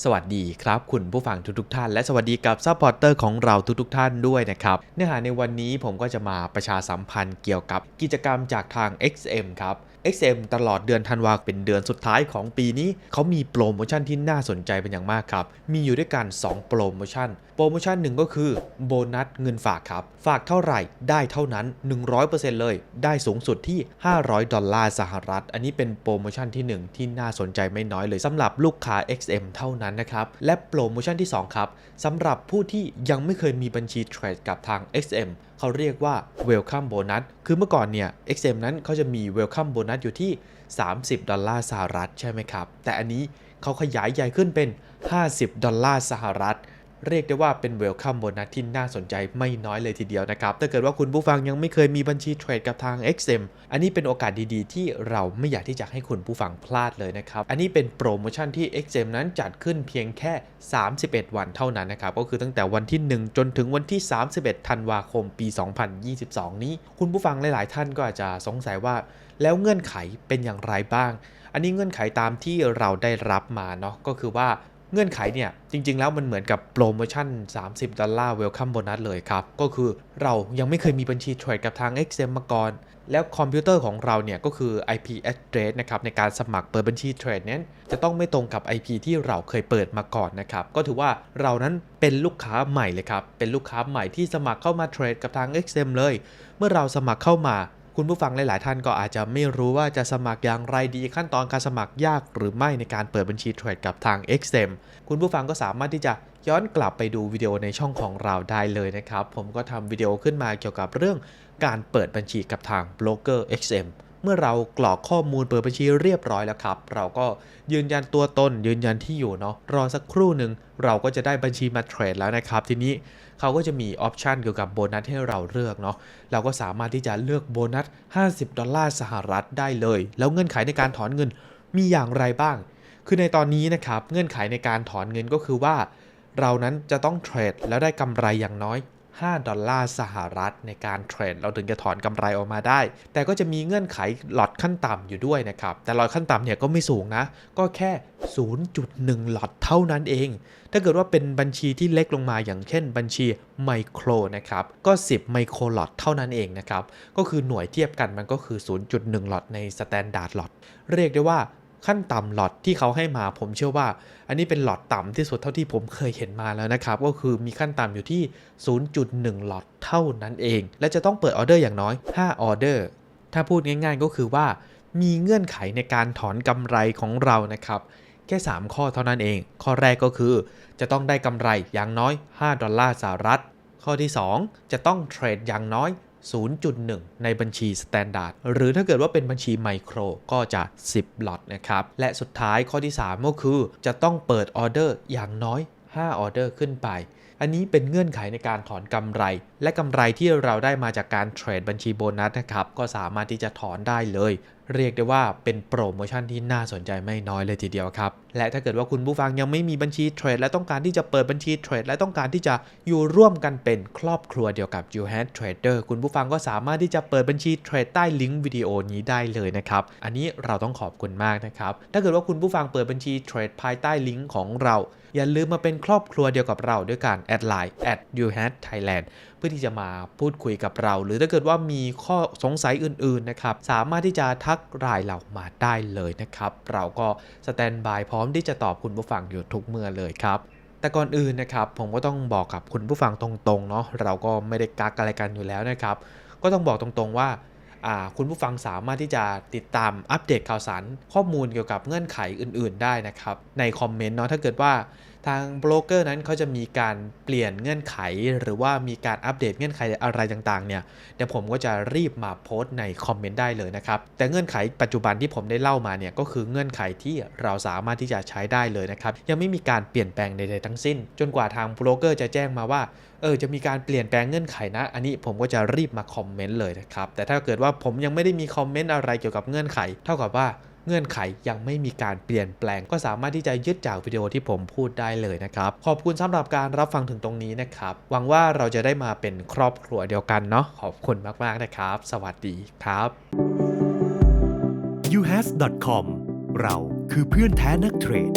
สวัสดีครับ คุณผู้ฟังทุกๆท่าน และสวัสดีกับซัพพอร์เตอร์ของเราทุกๆท่านด้วยนะครับ เนื้อหาในวันนี้ผมก็จะมาประชาสัมพันธ์เกี่ยวกับกิจกรรมจากทาง XM ครับ XM ตลอดเดือนธันวาเป็นเดือนสุดท้ายของปีนี้ เขามีโปรโมชั่นที่น่าสนใจเป็นอย่างมากครับ มีอยู่ด้วยกัน 2 โปรโมชั่น โปรโมชั่นหนึ่งก็คือโบนัสเงินฝากครับ ฝากเท่าไหร่ได้เท่านั้น 100%เลย ได้สูงสุดที่ 500 ดอลลาร์สหรัฐ อันนี้เป็นโปรโมชั่นที่ 1 ที่น่าสนใจไม่น้อยเลยสำหรับลูกค้า XM เท่านั้นนะครับ และโปรโมชั่นที่ 2 ครับสำหรับผู้ที่ยังไม่เคยมีบัญชีเทรดกับทาง XM เขาเรียกว่า Welcome Bonus คือเมื่อก่อนเนี่ย XM นั้นเขาจะมี Welcome Bonus อยู่ที่ 30 ดอลลาร์สหรัฐใช่ไหมครับ แต่อันนี้เขาขยายใหญ่ขึ้นเป็น 50 ดอลลาร์สหรัฐ เรียกได้ว่าเป็น Welcome Bonus ที่น่าสนใจไม่น้อยเลยทีเดียวนะครับ ถ้าเกิดว่าคุณผู้ฟังยังไม่เคยมีบัญชีเทรดกับทาง XM อันนี้เป็นโอกาสดีๆ ที่เราไม่อยากที่จะให้คุณผู้ฟังพลาดเลยนะครับ อันนี้เป็นโปรโมชั่นที่ XM นั้นจัดขึ้นเพียงแค่ 31 วันเท่านั้นนะครับ ก็คือตั้งแต่วันที่ 1 จนถึงวันที่ 31 ธันวาคมปี 2022 นี้ คุณผู้ฟังหลาย ๆ ท่านก็อาจจะสงสัยว่า แล้วเงื่อนไขเป็นอย่างไรบ้าง อันนี้เงื่อนไขตามที่เราได้รับมาเนาะ ก็คือว่า เงื่อนไขเนี่ยจริง ๆ แล้วมันเหมือนกับโปรโมชั่น 30 ดอลลาร์เวลคัมโบนัสเลยครับ ก็คือเรายังไม่เคยมีบัญชีเทรดกับทาง XM มาก่อน แล้วคอมพิวเตอร์ของเราเนี่ยก็คือ IP address นะครับในการสมัครเปิดบัญชีเทรดนั้นจะต้องไม่ตรงกับ IP ที่เราเคยเปิดมาก่อนนะครับก็ถือว่าเรานั้นเป็นลูกค้าใหม่เลยครับเป็นลูกค้าใหม่ที่สมัครเข้ามาเทรดกับทาง XM เลย เมื่อเราสมัครเข้ามา คุณผู้ฟังหลาย ๆ ท่านก็อาจจะไม่รู้ว่าจะสมัครอย่างไรดีขั้นตอนการสมัครยากหรือไม่ในการเปิดบัญชีเทรดกับทาง XM คุณผู้ฟังก็สามารถที่จะย้อนกลับไปดูวิดีโอในช่องของเราได้เลยนะครับ ผมก็ทำวิดีโอขึ้นมาเกี่ยวกับเรื่องการเปิดบัญชีกับทางบล็อกเกอร์ XM เมื่อเรากรอกข้อมูลเปิดบัญชีเรียบร้อยแล้วครับ เราก็ยืนยันตัวตน ยืนยันที่อยู่เนาะรอสักครู่หนึ่งเราก็จะได้บัญชีมาเทรดแล้วนะครับ ทีนี้เขาก็จะมีออปชันเกี่ยวกับโบนัสให้เราเลือกเนาะเราก็สามารถที่จะเลือกโบนัส 50 ดอลลาร์สหรัฐได้เลย แล้วเงื่อนไขในการถอนเงินมีอย่างไรบ้าง คือในตอนนี้นะครับเงื่อนไขในการถอนเงินก็คือว่า เรานั้นจะต้องเทรดแล้วได้กำไรอย่างน้อย 5 ดอลลาร์สหรัฐในการเทรด เราถึงจะถอนกำไรออกมาได้ แต่ก็จะมีเงื่อนไขหลอดขั้นต่ำอยู่ด้วยนะครับ แต่หลอดขั้นต่ำเนี่ยก็ไม่สูงนะ ก็แค่ 0.1 หลอดเท่านั้นเอง ถ้าเกิดว่าเป็นบัญชีที่เล็กลงมาอย่างเช่น บัญชีไมโครนะครับ ก็ 10 ไมโครหลอดเท่านั้นเองนะครับ ก็คือหน่วยเทียบกันมันก็คือ 0.1 หลอดในสแตนดาร์ดหลอด เรียกได้ว่า ขั้นต่ำหลอดที่เขาให้มาผมเชื่อว่า อันนี้เป็นหลอดต่ำที่สุดเท่าที่ผมเคยเห็นมาแล้วนะครับ ก็คือมีขั้นต่ำอยู่ที่ 0.1 หลอดเท่านั้นเอง และจะต้องเปิดออเดอร์อย่างน้อย 5 ออเดอร์ ถ้าพูดง่าย ๆ ก็คือว่า มีเงื่อนไขในการถอนกำไรของเรานะครับแค่ 3 ข้อเท่านั้นเอง ข้อแรกก็คือ จะต้องได้กำไรอย่างน้อย 5 ดอลลาร์สหรัฐ ข้อที่ 2 จะต้องเทรดอย่างน้อย 0.1 ในบัญชีสแตนดาร์ดหรือถ้าเกิดว่าเป็นบัญชีไมโครก็จะ 10 หลอดนะครับ และสุดท้ายข้อที่ 3 ก็คือจะต้องเปิดออเดอร์อย่างน้อย 5 ออเดอร์ขึ้นไป อันนี้เป็นเงื่อนไขในการถอนกำไร และกำไรที่เราได้มาจากการเทรดบัญชีโบนัสนะครับ ก็สามารถที่จะถอนได้เลย เรียกได้ว่าเป็นโปรโมชั่นที่น่าสนใจไม่น้อยเลยทีเดียวครับ และถ้าเกิดว่าคุณผู้ฟังยังไม่มีบัญชีเทรดและต้องการที่จะเปิดบัญชีเทรดและต้องการที่จะอยู่ร่วมกันเป็นครอบครัวเดียวกับ you h a d Trader คุณผู้ฟังก็สามารถที่จะเปิดบัญชีเทรดใต้ลิงก์วิดีโอนี้ได้เลยนะครับ อันนี้เราต้องขอบคุณมากนะครับ ถ้าเกิดว่าคุณผู้ฟังเปิดบัญชีเทรดภายใต้ลิงก์ของเรา อย่าลืมมาเป็นครอบครัวเดียวกับเราด้วยการแอดไลน์ at u h a d Thailand เพื่อที่จะมาพูดคุยกับเรา หรือถ้าเกิดว่ามีข้อสงสัยอื่นๆนะครับ สามารถที่จะทักรายเรามาได้เลยนะครับ เราก็สแตนบายพร้อมที่จะตอบคุณผู้ฟังอยู่ทุกเมื่อเลยครับแต่ก่อนอื่นนะครับผมก็ต้องบอกกับคุณผู้ฟังตรงๆเนาะเราก็ไม่ได้กักอะไรกันอยู่แล้วนะครับ ก็ต้องบอกตรงๆว่าคุณผู้ฟังสามารถที่จะติดตามอัปเดตข่าวสารข้อมูลเกี่ยวกับเงื่อนไขอื่น ๆ ได้นะครับ ในคอมเมนต์เนาะถ้าเกิดว่า ทางโบรกเกอร์นั้นเขาจะมีการเปลี่ยนเงื่อนไข หรือว่ามีการอัปเดตเงื่อนไขอะไรต่างๆเนี่ยเดี๋ยวผมก็จะรีบมาโพสต์ในคอมเมนต์ได้เลยนะครับ แต่เงื่อนไขปัจจุบันที่ผมได้เล่ามาเนี่ยก็คือเงื่อนไขที่เราสามารถที่จะใช้ได้เลยนะครับยังไม่มีการเปลี่ยนแปลงใดๆทั้งสิ้น จนกว่าทางโบรกเกอร์จะแจ้งมาว่าเออจะมีการเปลี่ยนแปลงเงื่อนไขนะ อันนี้ผมก็จะรีบมาคอมเมนต์เลยนะครับแต่ถ้าเกิดว่าผมยังไม่ได้มีคอมเมนต์อะไรเกี่ยวกับเงื่อนไข เท่ากับว่า เงื่อนไขยังไม่มีการเปลี่ยนแปลง ก็สามารถที่จะยึดจากวิดีโอที่ผมพูดได้เลยนะครับ ขอบคุณสำหรับการรับฟังถึงตรงนี้นะครับ หวังว่าเราจะได้มาเป็นครอบครัวเดียวกันเนาะขอบคุณมากๆนะครับ สวัสดีครับ uhas.com เราคือเพื่อนแท้นักเทรด